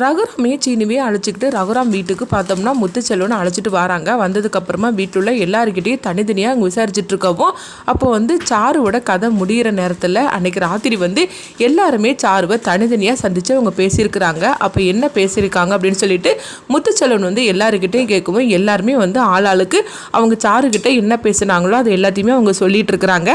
ரகுராமையும் சீனுவையும் அழைச்சிக்கிட்டு ரகுராம் வீட்டுக்கு பார்த்தோம்னா முத்துச்செல்வனை அழைச்சிட்டு வராங்க. வந்ததுக்கப்புறமா வீட்டில் உள்ள எல்லாருக்கிட்டையும் தனித்தனியாக அங்கே விசாரிச்சுட்டு இருக்கவும் அப்போ வந்து சாருவோட கதை முடிகிற நேரத்தில் அன்னைக்கு ராத்திரி வந்து எல்லாருமே சாருவை தனித்தனியாக சந்தித்து அவங்க பேசியிருக்கிறாங்க. அப்போ என்ன பேசியிருக்காங்க அப்படின்னு சொல்லிட்டு முத்துச்செல்வன் வந்து எல்லாருக்கிட்டையும் கேட்கவும் எல்லாருமே வந்து ஆளாளுக்கு அவங்க சாருக்கிட்ட என்ன பேசுனாங்களோ அது எல்லாத்தையுமே அவங்க சொல்லிட்டு இருக்கிறாங்க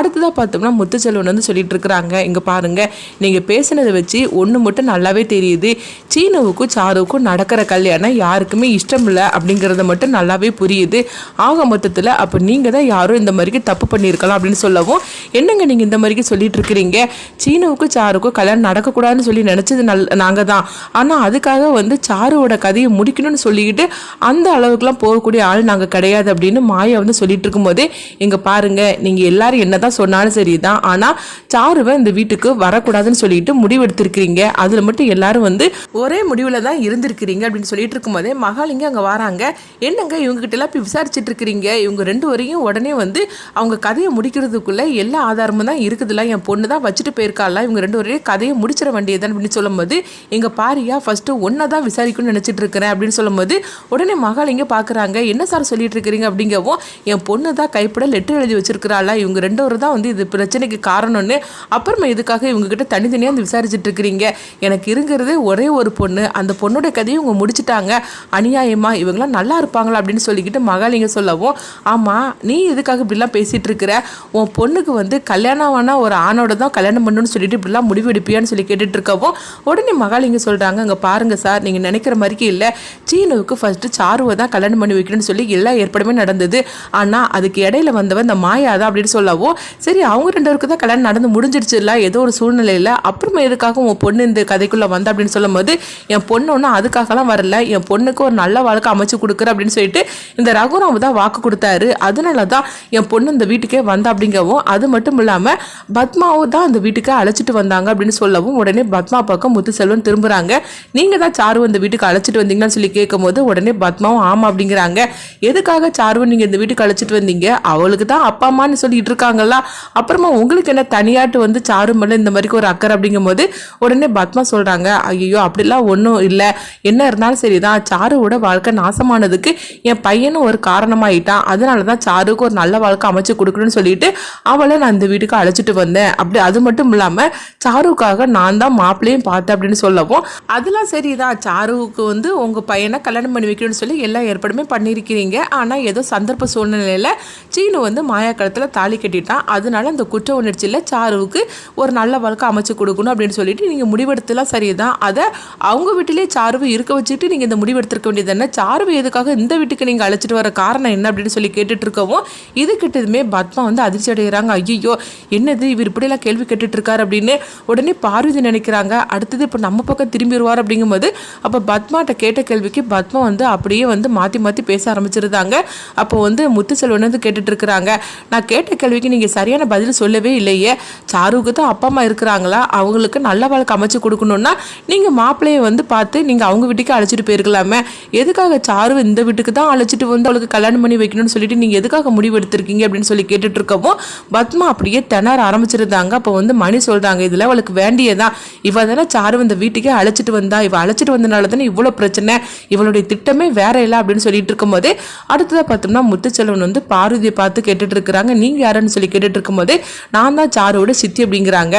அடுத்ததாக பார்த்தோம்னா முத்துச்செல்வன் வந்து சொல்லிட்டு இருக்கிறாங்க இங்கே பாருங்கள் நீங்கள் பேசுனதை வச்சு ஒன்று மட்டும் நல்லாவே தெரியுது. சீனுவுக்கும் சாருவுக்கும் நடக்கிற கல்யாணம் யாருக்குமே இஷ்டம் இல்லை அப்படிங்கிறத மட்டும் நல்லாவே புரியுது. ஆக மொத்தத்தில் அப்போ நீங்கள் தான் யாரும் இந்த மாதிரிக்கு தப்பு பண்ணியிருக்கலாம் அப்படின்னு சொல்லவும் என்னங்க நீங்கள் இந்த மாதிரிக்கு சொல்லிட்டு இருக்கிறீங்க சீனுவுக்கும் சாருக்கும் கல்யாணம் நடக்கக்கூடாதுன்னு சொல்லி நினச்சது நல் நாங்கள் தான் ஆனால் அதுக்காக வந்து சாருவோட கதையை முடிக்கணும்னு சொல்லிக்கிட்டு அந்த அளவுக்குலாம் போகக்கூடிய ஆள் நாங்கள் கிடையாது அப்படின்னு மாயா வந்து சொல்லிட்டு இருக்கும்போதே இங்கே பாருங்கள் நீங்கள் எல்லாரும் என்ன தான் சொன்னாலும் சரி தான் ஆனால் சாருவை இந்த வீட்டுக்கு வரக்கூடாதுன்னு சொல்லிட்டு முடிவெடுத்திருக்கிறீங்க. அதில் மட்டும் எல்லாரும் வந்து ஒரே முடிவில் தான் இருந்திருக்கிறீங்க அப்படின்னு சொல்லிட்டு இருக்கும்போதே மகாலிங்க அங்கே வராங்க. என்னங்க இவங்ககிட்ட எல்லாம் விசாரிச்சுட்டு இருக்கிறீங்க? இவங்க ரெண்டு வரையும் உடனே வந்து அவங்க கதையை முடிக்கிறதுக்குள்ள எல்லா ஆதாரமும் தான் இருக்குதுல்ல. என் பொண்ணு தான் வச்சுட்டு போயிருக்காள்? இவங்க ரெண்டு வரையும் கதையை முடிச்சிட வேண்டியதுதான் அப்படின்னு சொல்லும்போது எங்க பாரியா ஃபஸ்ட்டு ஒன்றை தான் விசாரிக்கணும்னு நினச்சிட்டு இருக்கிறேன் அப்படின்னு சொல்லும்போது உடனே மகாலிங்க பார்க்குறாங்க என்ன சார் சொல்லிட்டு இருக்கிறீங்க? அப்படிங்கவும் என் பொண்ணு தான் கைப்பட லெட்டர் எழுதி வச்சிருக்கிறாளா? இவங்க ரெண்டு வரும் தான் வந்து இது பிரச்சனைக்கு காரணம்னு அப்புறமா இதுக்காக இவங்க கிட்ட தனித்தனியாக வந்து விசாரிச்சுட்டு இருக்கிறீங்க? எனக்கு இருக்கிறது ஒரே ஒரு பொண்ணு அந்த பொண்ணோட கதையை இவங்க முடிச்சிட்டாங்க. அநியாயமா இவங்களாம் நல்லா இருப்பாங்களா அப்படின்னு சொல்லிக்கிட்டு மகாலிங்க சொல்லவும் ஆமாம் நீ எதுக்காக இப்படிலாம் பேசிகிட்டு இருக்கிற? உன் பொண்ணுக்கு வந்து கல்யாணம் ஆன ஒரு ஆணோட தான் கல்யாணம் பண்ணணும்னு சொல்லிட்டு இப்படிலாம் முடிவு எடுப்பியான்னு சொல்லி கேட்டுட்டு இருக்கவும் உடனே மகாலிங்க சொல்கிறாங்க அங்கே பாருங்கள் சார் நீங்கள் நினைக்கிற மாதிரிக்கு இல்லை. சீனுவுக்கு ஃபஸ்ட்டு சாருவை தான் கல்யாணம் பண்ணி வைக்கணும்னு சொல்லி எல்லா ஏற்பாடுமே நடந்தது. ஆனால் அதுக்கு இடையில வந்தவன் இந்த மாயா தான் அப்படின்னு சொல்லவும் சரி அவங்க ரெண்டு பேருக்கு தான் கல்யாணம் நடந்து முடிஞ்சிருச்சு இல்லை ஏதோ ஒரு சூழ்நிலையில் அப்புறமா எதுக்காக உன் பொண்ணு இந்த கதைக்குள்ளே வந்த? அப்படின்னு சொல்லும்போது என் பொண்ணு ஒன்றும் அதுக்காகலாம் வரல. என் பொண்ணுக்கு ஒரு நல்ல வாழ்க்கை அமைச்சு கொடுக்குற அப்படின்னு சொல்லிட்டு இந்த ரகுராம் தான் வாக்கு கொடுத்தாரு. அதனால தான் என் பொண்ணு இந்த வீட்டுக்கே வந்தா அப்படிங்கவும் அது மட்டும் இல்லாமல் பத்மாவும் தான் அந்த வீட்டுக்கு அழைச்சிட்டு வந்தாங்க அப்படின்னு சொல்லவும் உடனே பத்மா பக்கம் முத்துசெல்வன் திரும்புகிறாங்க நீங்கள் தான் சாரு இந்த வீட்டுக்கு அழைச்சிட்டு வந்தீங்கன்னு சொல்லி கேட்கும்போது உடனே பத்மாவும் ஆமாம் அப்படிங்கிறாங்க. எதுக்காக சாருவை நீங்கள் இந்த வீட்டுக்கு அழைச்சிட்டு வந்தீங்க? அவளுக்கு தான் அப்பா அம்மான்னு சொல்லிட்டு இருக்காங்களா அப்புறமா உங்களுக்கு என்ன தனியாட்டு வந்து சாரு மேலே இந்த மாதிரி ஒரு அக்கறை அப்படிங்கும்போது உடனே பத்மா சொல்கிறாங்க ஐயோ அப்படிலாம் ஒன்றும் இல்லை. என்ன இருந்தாலும் சரிதான். சாருவோட வாழ்க்கை நாசமானதுக்கு என் பையனும் ஒரு காரணமாயிட்டான். அதனால தான் சாருக்கு ஒரு நல்ல வாழ்க்கை அமைச்சு கொடுக்கணும்னு சொல்லிட்டு அவளை நான் இந்த வீட்டுக்கு அழைச்சிட்டு வந்தேன். அப்படி அது மட்டும் இல்லாமல் சாருக்காக நான் தான் மாப்பிள்ளையும் பார்த்தேன் அப்படின்னு சொல்லவும் அதெல்லாம் சரிதான். சாருவுக்கு வந்து உங்கள் பையனை கல்யாணம் பண்ணி வைக்கணும்னு சொல்லி எல்லா ஏற்பாடுமே பண்ணியிருக்கிறீங்க. ஆனால் ஏதோ சந்தர்ப்ப சூழ்நிலையில் சீனு வந்து மாயா களத்தில் தாலி கட்டிட்டான். அதனால அந்த குற்ற உணர்ச்சியில் சாருவுக்கு ஒரு நல்ல வாழ்க்கை அமைச்சு கொடுக்கணும் அப்படின்னு சொல்லிட்டு நீங்கள் முடிவெடுத்தலாம் சரிதான். அதை அவங்க வீட்டிலே சாருவை இருக்க வச்சுட்டு நீங்கள் இந்த முடிவெடுத்திருக்க வேண்டியது என்ன? சாருவை எதுக்காக இந்த வீட்டுக்கு நீங்கள் அழைச்சிட்டு வர காரணம் என்ன அப்படின்னு சொல்லி கேட்டுட்டு இருக்கவும் இது கிட்டதுமே பத்மா வந்து அதிர்ச்சி அடைகிறாங்க ஐயோ என்னது இவர் இப்படியெல்லாம் கேள்வி கேட்டுட்டு இருக்காரு அப்படின்னு உடனே பார்வதி நினைக்கிறாங்க. அடுத்தது இப்போ நம்ம பக்கம் திரும்பிடுவார் அப்படிங்கும்போது அப்போ பத்மாட்ட கேட்ட கேள்விக்கு பத்மா வந்து அப்படியே வந்து மாற்றி மாற்றி பேச ஆரம்பிச்சிருந்தாங்க. அப்போ வந்து முத்துச்செல்வன் வந்து கேட்டுட்டு இருக்கிறாங்க. நான் கேட்ட கேள்விக்கு நீங்கள் சரியான பதில் சொல்லவே இல்லையே. சாருவுக்கு தான் அப்பா அம்மா இருக்கிறாங்களா? அவங்களுக்கு நல்ல வாழ்க்கை அமைச்சு கொடுக்கணும்னா நீங்கள் மாப்பிள்ளையை வந்து பார்த்து நீங்கள் அவங்க வீட்டுக்கு அழைச்சிட்டு போயிருக்கலாமே. எதுக்காக சாரு இந்த வீட்டுக்கு தான் அழைச்சிட்டு வந்து அவளுக்கு கல்யாணம் பண்ணி வைக்கணும்னு சொல்லிட்டு நீங்கள் எதுக்காக முடிவு எடுத்திருக்கீங்க அப்படின்னு சொல்லி கேட்டுட்டு இருக்கவும் பத்மா அப்படியே திணற ஆரம்பிச்சிருந்தாங்க. அப்போ வந்து மணி சொல்கிறாங்க இதில் அவளுக்கு வேண்டியதான் இவள் தானே சாரு இந்த வீட்டுக்கே அழைச்சிட்டு வந்தா. இவள் அழைச்சிட்டு வந்தனால தானே இவ்வளோ பிரச்சனை. இவளுடைய திட்டமே வேற இல்லை அப்படின்னு சொல்லிட்டு இருக்கும்போது அடுத்ததாக பார்த்தோம்னா முத்துச்செல்வன் வந்து பார்வதியை பார்த்து கேட்டுட்டு இருக்கிறாங்க நீங்கள் யாருன்னு சொல்லி கேட்டுட்டு இருக்கும்போது நான் தான் சாருவோட சித்தி அப்படிங்கிறாங்க.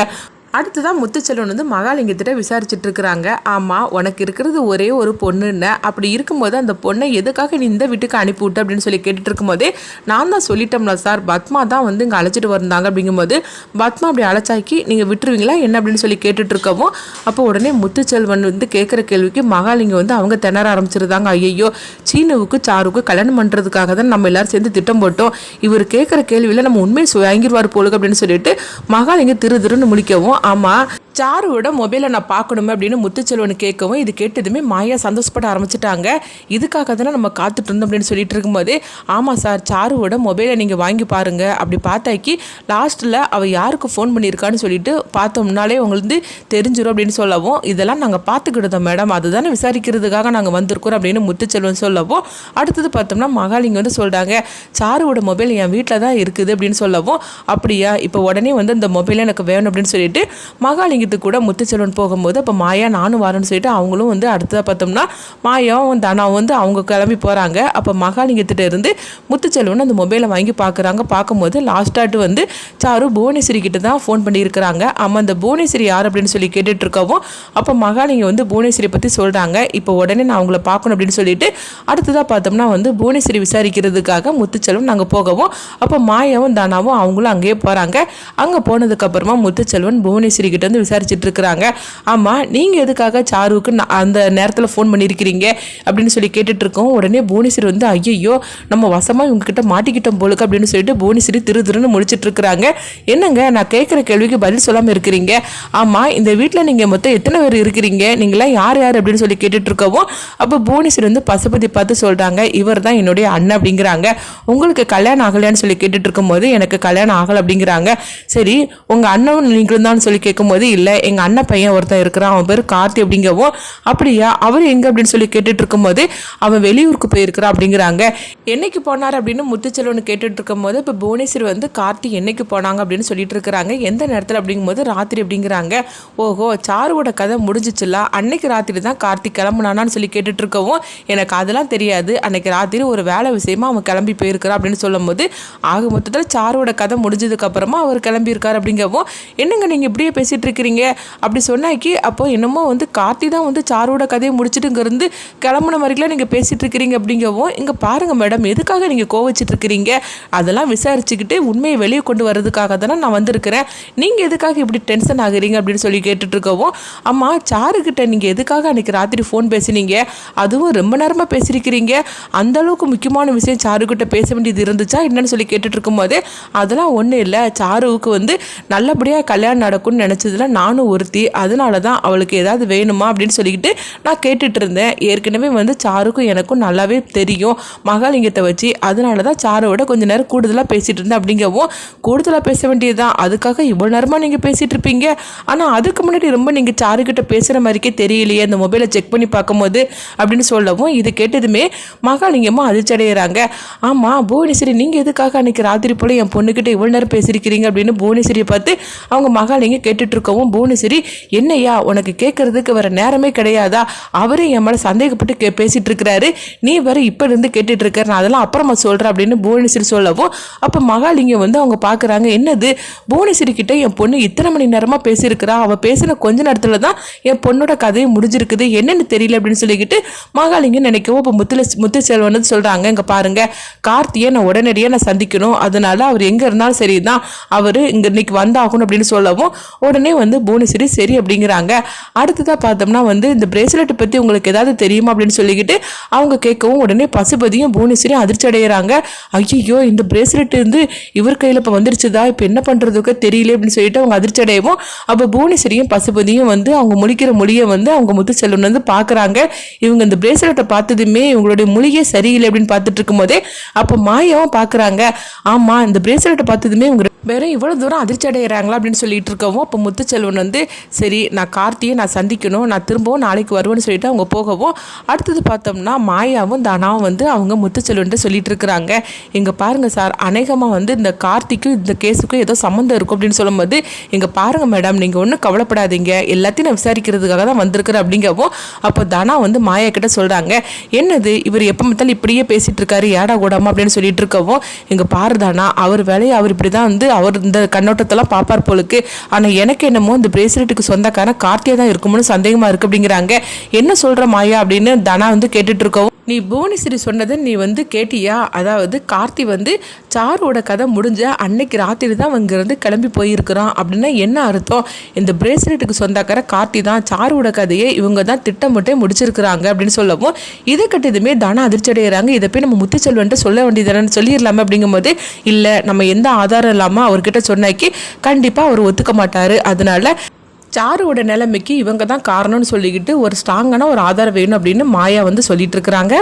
அடுத்ததான் முத்துச்செல்வன் வந்து மகாலிங்கத்திட்ட விசாரிச்சுட்டு இருக்கிறாங்க ஆமாம் உனக்கு இருக்கிறது ஒரே ஒரு பொண்ணுன்னு. அப்படி இருக்கும்போது அந்த பொண்ணை எதுக்காக நீ இந்த வீட்டுக்கு அனுப்பிவிட்டு அப்படின்னு சொல்லி கேட்டுட்டு இருக்கும்போதே நான் தான் சொல்லிட்டோம்ல சார் பத்மா தான் வந்து இங்கே அழைச்சிட்டு வந்தாங்க அப்படிங்கும்போது பத்மா அப்படி அழைச்சாக்கி நீங்கள் விட்டுருவீங்களா? என்ன? அப்படின்னு சொல்லி கேட்டுட்டு இருக்கவும் அப்போ உடனே முத்துச்செல்வன் வந்து கேட்குற கேள்விக்கு மகாலிங்கம் வந்து அவங்க திணற ஆரம்பிச்சிருந்தாங்க. ஐயோ சீனுவுக்கு சாருக்கு கல்யாணம் பண்ணுறதுக்காக தான் நம்ம எல்லாரும் சேர்ந்து திட்டம் போட்டோம். இவர் கேட்குற கேள்வியில் நம்ம உண்மையை வாங்கிடுவார் போலுக்கு அப்படின்னு சொல்லிட்டு மகாலிங்கம் திரு திருன்னு முடிக்கவும் ஆமாம் சாருவோட மொபைலை நான் பார்க்கணுமே அப்படின்னு முத்துச்செல்வன் கேட்கவும் இது கேட்டதுமே மாயா சந்தோஷப்பட ஆரம்பிச்சிட்டாங்க. இதுக்காக தானே நம்ம காத்துட்டு இருந்தோம் அப்படின்னு சொல்லிட்டு இருக்கும்போது ஆமாம் சார் சாருவோட மொபைலை நீங்கள் வாங்கி பாருங்க. அப்படி பார்த்தாக்கி லாஸ்ட்டில் அவள் யாருக்கு ஃபோன் பண்ணியிருக்கான்னு சொல்லிட்டு பார்த்தோம்னாலே உங்களுக்கு தெரிஞ்சிடும் அப்படின்னு சொல்லவும் இதெல்லாம் நாங்கள் பார்த்துக்கிட்டோம் மேடம் அதுதானே விசாரிக்கிறதுக்காக நாங்கள் வந்திருக்கிறோம் அப்படின்னு முத்துச்செல்வன் சொல்லவும் அடுத்தது பார்த்தோம்னா மகாலிங்க வந்து சொல்கிறாங்க சாருவோட மொபைல் என் வீட்டில் தான் இருக்குது அப்படின்னு சொல்லவும் அப்படியா? இப்போ உடனே வந்து இந்த மொபைலை எனக்கு வேணும் அப்படின்னு சொல்லிட்டு மகாலிங்கத்துக்கு கூட முத்துச்செல்வன் போகும்போது அப்போ மாயா நானும் வரேன்னு சொல்லிட்டு அவங்களும் வந்து அடுத்ததாக பார்த்தோம்னா மாயாவும் தனாவும் வந்து அவங்க கிளம்பி போகிறாங்க அப்போ மகாலிங்கத்திட்ட இருந்து முத்துச்செல்வன் அந்த மொபைலை வாங்கி பார்க்குறாங்க பார்க்கும்போது லாஸ்ட்டாட்டு வந்து சாரு புவனேஸ்வரி கிட்ட தான் ஃபோன் பண்ணியிருக்கிறாங்க. ஆமாம் அந்த புவனேஸ்வரி யார் அப்படின்னு சொல்லி கேட்டுட்டு இருக்கவும் அப்போ மகாலிங்க வந்து புவனேஸ்வரி பற்றி சொல்கிறாங்க இப்போ உடனே நான் அவங்கள பார்க்கணும் அப்படின்னு சொல்லிட்டு அடுத்ததாக பார்த்தோம்னா வந்து புவனேஸ்வரி விசாரிக்கிறதுக்காக முத்துச்செல்வன் நாங்கள் போகவும் அப்போ மாயாவும் தானாவும் அவங்களும் அங்கேயே போகிறாங்க அங்கே போனதுக்கப்புறமா முத்துச்செல்வன் புவனேஸ்வரி கிட்ட வந்து விசாரிச்சுட்டு இருக்கிறாங்க ஆமாம் நீங்கள் எதுக்காக சாருவுக்கு அந்த நேரத்தில் ஃபோன் பண்ணியிருக்கிறீங்க அப்படின்னு சொல்லி கேட்டுட்டு இருக்கோம் உடனே புவனேஸ்வரி வந்து ஐயையோ நம்ம வசமாக இவங்ககிட்ட மாட்டிக்கிட்டோம் போலுக்கு அப்படின்னு சொல்லிட்டு புவனேஸ்வரி திரு திருன்னு முடிச்சிட்டு இருக்கிறாங்க என்னங்க நான் கேட்குற கேள்விக்கு பதில் சொல்லாமல் இருக்கிறீங்க? ஆமாம் இந்த வீட்டில் நீங்கள் மொத்தம் எத்தனை பேர் இருக்கிறீங்க? நீங்களாம் யார் யார்? அப்படின்னு சொல்லி கேட்டுட்டு இருக்கவும் அப்போ புவனேஸ்வரி வந்து பசுபதி பார்த்து சொல்கிறாங்க இவர் தான் என்னுடைய அண்ணன் அப்படிங்கிறாங்க. உங்களுக்கு கல்யாணம் ஆகலையான்னு சொல்லி கேட்டுட்டு இருக்கும்போது எனக்கு கல்யாணம் ஆகலை அப்படிங்கிறாங்க. சரி உங்கள் அண்ணன் நீங்களும் தான் சொல்லி கேட்கும்போது இல்லை எங்கள் அண்ணன் பையன் ஒருத்தன் இருக்கிறான் அவன் பேர் கார்த்தி அப்படிங்கவும் அப்படியா? அவர் எங்கே அப்படின்னு சொல்லி கேட்டுட்டு இருக்கும்போது அவன் வெளியூருக்கு போயிருக்கிறான் அப்படிங்கிறாங்க. என்னைக்கு போனார் அப்படின்னு முத்துச்செல்வன் கேட்டுட்டு இருக்கும்போது இப்போ புவனேஸ்வர் வந்து கார்த்தி என்னைக்கு போனாங்க அப்படின்னு சொல்லிட்டு இருக்கிறாங்க எந்த நேரத்தில் அப்படிங்கும்போது ராத்திரி அப்படிங்கிறாங்க. ஓஹோ சாருவோட கதை முடிஞ்சிச்சுல அன்னைக்கு ராத்திரி தான் கார்த்தி கிளம்புனானான்னு சொல்லி கேட்டுட்டு இருக்கவும் எனக்கு அதெல்லாம் தெரியாது. அன்னைக்கு ராத்திரி ஒரு வேலை விஷயமா அவன் கிளம்பி போயிருக்கிறான் அப்படின்னு சொல்லும்போது ஆக மொத்தத்தில் சாருவோட கதை முடிஞ்சதுக்கப்புறமா அவர் கிளம்பியிருக்கார் அப்படிங்கவும் என்னங்க நீங்கள் இப்படியே பேசிகிட்டு இருக்கிறீங்க அப்படி சொன்னாக்கி அப்போ என்னமோ வந்து கார்த்தி தான் வந்து சாரோட கதையை முடிச்சுட்டு இங்கேருந்து கிளம்புன மாதிரிலாம் நீங்கள் பேசிகிட்டு இருக்கிறீங்க அப்படிங்கவும் இங்கே பாருங்கள் மேடம் எதுக்காக நீங்கள் கோவச்சிட்டு இருக்கிறீங்க அதெல்லாம் விசாரிச்சுக்கிட்டு உண்மையை வெளியே கொண்டு வர்றதுக்காக தானே நான் வந்திருக்கிறேன். நீங்கள் எதுக்காக இப்படி டென்ஷன் ஆகுறீங்க அப்படின்னு சொல்லி கேட்டுட்ருக்கவும் அம்மா சாருக்கிட்ட நீங்கள் எதுக்காக அன்றைக்கி ராத்திரி ஃபோன் பேசுனீங்க? அதுவும் ரொம்ப நேரமாக பேசியிருக்கிறீங்க அந்தளவுக்கு முக்கியமான விஷயம் சாருக்கிட்ட பேச வேண்டியது இருந்துச்சா என்னன்னு சொல்லி கேட்டுட்ருக்கும் இருக்கும்போது அதெல்லாம் ஒன்றும் இல்லை. சாருவுக்கு வந்து நல்லபடியாக கல்யாணம் நடக்கும்னு நினச்சதுல நானும் ஒருத்தி அதனால தான் அவளுக்கு ஏதாவது வேணுமா அப்படின்னு சொல்லிக்கிட்டு நான் கேட்டுட்டு இருந்தேன் ஏற்கனவே வந்து சாருக்கும் எனக்கும் நல்லாவே தெரியும். மகாலிங்கத்தை வச்சு அதனால தான் சாரோட கொஞ்ச நேரம் கூடுதலாக பேசிகிட்டு இருந்தேன் அப்படிங்கவும் கூடுதலாக பேச வேண்டியது தான் அதுக்காக இவ்வளோ நேரமாக நீங்கள் பேசிகிட்டு இருப்பீங்க ஆனால் அதுக்கு முன்னாடி ரொம்ப நீங்கள் சாருக்கிட்ட பேசுகிற மாதிரிக்கே தெரியலையே அந்த மொபைலை செக் பண்ணி பார்க்கும்போது அப்படின்னு சொல்லவும் இது கேட்டதுமே மகாலிங்கமாக அதிர்ச்சி அடைகிறாங்க ஆமாம் புவனேஸ்வரி நீங்கள் எதுக்காக அன்றைக்கி ராத்திரி போல் என் பொண்ணுக்கிட்ட இவ்வளோ நேரம் பேசியிருக்கிறீங்க அப்படின்னு புவனேஸ்வரியை பார்த்து அவங்க மகாலிங்க கேட்டுட்ருக்கவும் இருக்கவும் புவனேஸ்வரி என்னையா உனக்கு கேட்கறதுக்கு வர நேரமே கிடையாதா? அவரே என் மேலே சந்தேகப்பட்டு கே பேசிட்டு இருக்கிறாரு நீ வேற இப்போ இருந்து கேட்டுட்டு இருக்கிற நான் அதெல்லாம் அப்புறமா சொல்கிறேன் அப்படின்னு புவனேஸ்வரி சொல்லவும் அப்போ மகாலிங்கம் வந்து அவங்க பார்க்குறாங்க என்னது? புவனேஸ்வரி கிட்ட என் பொண்ணு இத்தனை மணி நேரமாக பேசியிருக்கிறா. அவள் பேசின கொஞ்ச நேரத்தில் தான் என் பொண்ணோட கதையும் முடிஞ்சிருக்குது. என்னென்னு தெரியல அப்படின்னு சொல்லிக்கிட்டு மகாலிங்கம் நினைக்கவும் இப்போ முத்துல முத்துச்செல்வன் வந்து சொல்கிறாங்க இங்கே பாருங்கள் கார்த்தியை நான் உடனடியாக நான் சந்திக்கணும். அதனால அவர் எங்கே இருந்தாலும் சரி தான் அவர் இங்கே இன்னைக்கு வந்தாகணும் அப்படின்னு சொல்லவும் உடனே வந்து புவனேஸ்வரி சரி அப்படிங்கிறாங்க. அடுத்ததாக பார்த்தோம்னா வந்து இந்த பிரேஸ்லெட்டை பற்றி உங்களுக்கு ஏதாவது தெரியுமா அப்படின்னு சொல்லிக்கிட்டு அவங்க கேட்கவும் உடனே பசுபதியும் புவனேஸ்வரியும் அதிர்ச்சி அடைகிறாங்க ஐயோ இந்த பிரேஸ்லெட் இருந்து இவர் கையில் இப்போ வந்துருச்சுதா? இப்போ என்ன பண்ணுறதுக்கு தெரியல அப்படின்னு சொல்லிட்டு அவங்க அதிர்ச்சி அடையவும் அப்போ புவனேஸ்வரியும் பசுபதியும் வந்து அவங்க முழிக்கிற மொழியை வந்து அவங்க முத்துச்செல்வன் வந்து பார்க்குறாங்க. இவங்க இந்த பிரேஸ்லெட்டை பார்த்ததுமே இவங்களுடைய மொழியே சரியில்லை அப்படின்னு பார்த்துட்டு இருக்கும்போதே அப்போ மாயாவும் பார்க்குறாங்க. ஆமாம் இந்த பிரேஸ்லெட்டை பார்த்ததுமே இவங்க வெறும் இவ்வளோ தூரம் அதிர்ச்சி அடைகிறாங்களா அப்படின்னு சொல்லிட்டு இருக்கவும் அப்போ முத்துச்செல்வன் வந்து சரி நான் கார்த்தியை நான் சந்திக்கணும் நான் திரும்பவும் நாளைக்கு வருவேன்னு சொல்லிட்டு அவங்க போகவும் அடுத்தது பார்த்தோம்னா மாயாவும் தனாவும் வந்து அவங்க முத்துச்செல்வன்ட்டு சொல்லிட்டு இருக்கிறாங்க. இங்கே பாருங்க சார் அநேகமாக வந்து இந்த கார்த்திக்கும் இந்த கேஸுக்கும் ஏதோ சம்மந்தம் இருக்கும் அப்படின்னு சொல்லும்போது இங்கே பாருங்க மேடம் நீங்கள் ஒன்றும் கவலைப்படாதீங்க. எல்லாத்தையும் நான் விசாரிக்கிறதுக்காக தான் வந்திருக்கிறேன் அப்படிங்கவும் அப்போ தனா வந்து மாயா கிட்ட சொல்கிறாங்க என்னது? இவர் எப்போ பார்த்தாலும் இப்படியே பேசிகிட்டு இருக்காரு ஏடா கூடாமா? அப்படின்னு சொல்லிட்டு இருக்கவும் இங்கே பாரு தானா அவர் வேலையை அவர் இப்படி தான் வந்து அவர் இந்த கண்ணோட்டத்தெல்லாம் பார்ப்பார் போலுக்கு. ஆனால் எனக்கு என்னமோ இந்த பிரேஸ்லெட்டுக்கு சொந்தக்காரன் கார்த்தியா தான் இருக்கும்னு சந்தேகமாக இருக்குது அப்படிங்கிறாங்க. என்ன சொல்கிற மாயா அப்படின்னு தனா வந்து கேட்டுட்டு நீ புவனேஸ்வரி சொன்னதை நீ வந்து கேட்டியா? அதாவது கார்த்தி வந்து சாரோட கதை முடிஞ்ச அன்னைக்கு ராத்திரி தான் அங்கேருந்து கிளம்பி போயிருக்கிறான் அப்படின்னா என்ன அர்த்தம்? இந்த பிரேஸ்லெட்டுக்கு சொந்தக்கார கார்த்தி தான் சாரோட கதையை இவங்க தான் திட்டமிட்டே முடிச்சிருக்கிறாங்க அப்படின்னு சொல்லவும் இதை கட்டிதுமே தானா அதிர்ச்சி அடைகிறாங்க இதை போய் நம்ம முத்துச்செல்வன்ட்டு சொல்ல வேண்டியதானு சொல்லிடலாமே அப்படிங்கும்போது இல்லை நம்ம எந்த ஆதாரம் இல்லாமல் அவர்கிட்ட சொன்னாக்கி கண்டிப்பாக அவர் ஒத்துக்க மாட்டார். அதனால சாருவோட நிலைமைக்கு இவங்க தான் காரணம்னு சொல்லிக்கிட்டு ஒரு ஸ்ட்ராங்கான ஒரு ஆதாரம் வேணும் அப்படின்னு மாயா வந்து சொல்லிட்டு இருக்கிறாங்க.